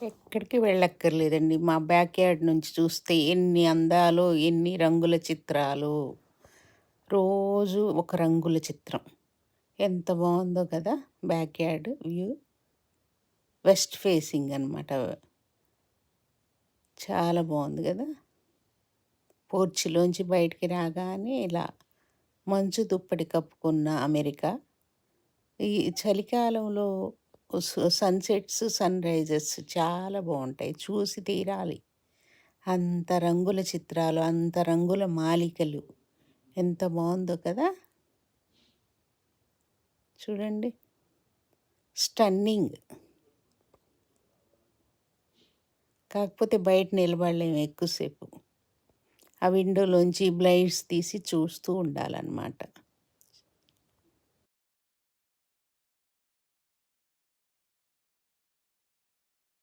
ఎక్కడికి వెళ్ళక్కర్లేదండి. మా back yard నుంచి చూస్తే ఎన్ని అందాలు ఎన్ని రంగుల చిత్రాలు రోజు ఒక రంగుల చిత్రం. ఎంత బాగుందో కదా! Backyard view. వెస్ట్ ఫేసింగ్ అనమాట. చాలా బాగుంది కదా పోర్చిలోంచి బయటికి రాగానే ఇలా మంచు దుప్పటి కప్పుకున్న అమెరికా. ఈ చలికాలంలో సన్సెట్స్ సన్ రైజెస్ చాలా బాగుంటాయి చూసి తీరాలి. అంత రంగుల చిత్రాలు, అంత రంగుల మాలికలు. ఎంత బాగుందో కదా! చూడండి. స్టన్నింగ్. కాకపోతే బయట నిలబడలేము ఎక్కువసేపు. ఆ విండోలోంచి బ్లైండ్స్ తీసి చూస్తూ ఉండాలన్నమాట.